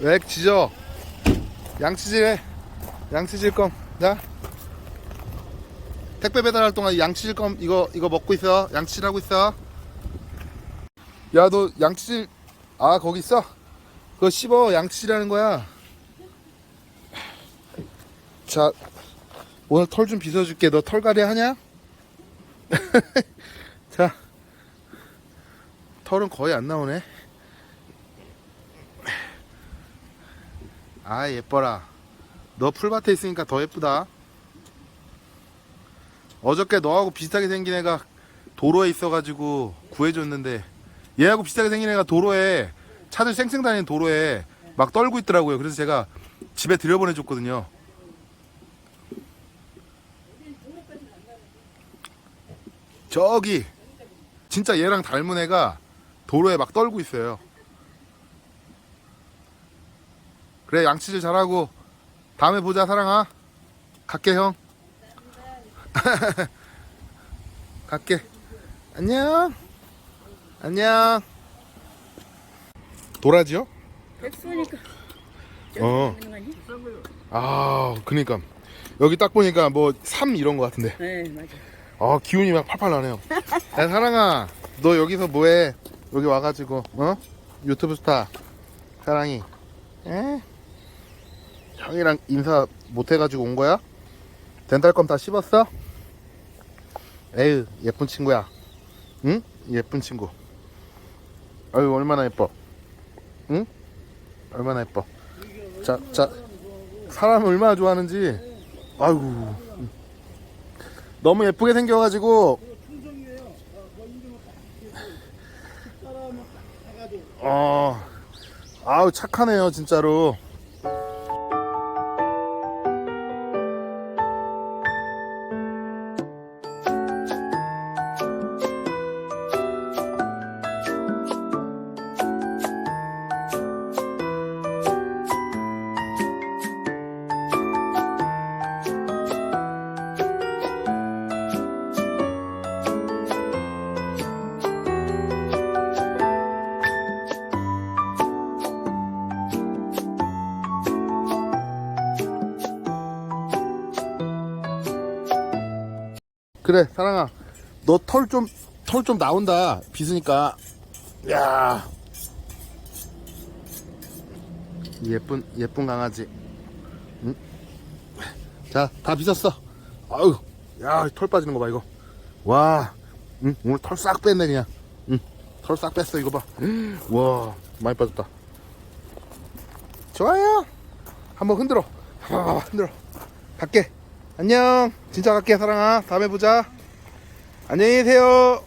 왜 지져? 양치질해. 양치질 껌. 자. 택배 배달할 동안 양치질 껌 이거 이거 먹고 있어. 양치질 하고 있어. 야 너 양치질 아 거기 있어? 그거 씹어 양치질하는 거야. 자 오늘 털 좀 빗어줄게. 너 털갈이 하냐? 자 털은 거의 안 나오네. 아 예뻐라. 너 풀밭에 있으니까 더 예쁘다. 어저께 너하고 비슷하게 생긴 애가 도로에 있어가지고 구해줬는데 얘하고 비슷하게 생긴 애가 도로에 차들 쌩쌩 다니는 도로에 막 떨고 있더라고요. 그래서 제가 집에 들여보내줬거든요. 저기 진짜 얘랑 닮은 애가 도로에 막 떨고 있어요. 그래 양치질 잘하고 다음에 보자 사랑아. 갈게 형. 갈게. 안녕. 안녕. 도라지요? 백수니까 어. 아, 그니까 여기 딱 보니까 뭐 삼 이런 거 같은데. 네 맞아. 아, 기운이 막 팔팔 나네요. 야, 사랑아, 너 여기서 뭐해? 여기 와가지고, 어? 유튜브 스타. 사랑이. 에? 형이랑 인사 못 해가지고 온 거야? 된달껌 다 씹었어? 에휴, 예쁜 친구야. 응? 예쁜 친구. 아유, 얼마나 예뻐. 응? 얼마나 예뻐. 자, 자, 사람을 얼마나 좋아하는지. 아이고. 너무 예쁘게 생겨가지고 어 아우 착하네요 진짜로 그래 사랑아. 너 털 좀 털 좀 나온다. 빗으니까. 야. 예쁜 예쁜 강아지. 응? 자다 빗었어. 아유 야털 빠지는 거 봐 이거. 와. 응? 오늘 털 싹 뺐네 그냥. 응? 털 싹 뺐어 이거 봐와 많이 빠졌다. 좋아요. 한번 흔들어. 아, 흔들어. 갈게 안녕. 진짜 갈게 사랑아 다음에 보자. 안녕히 계세요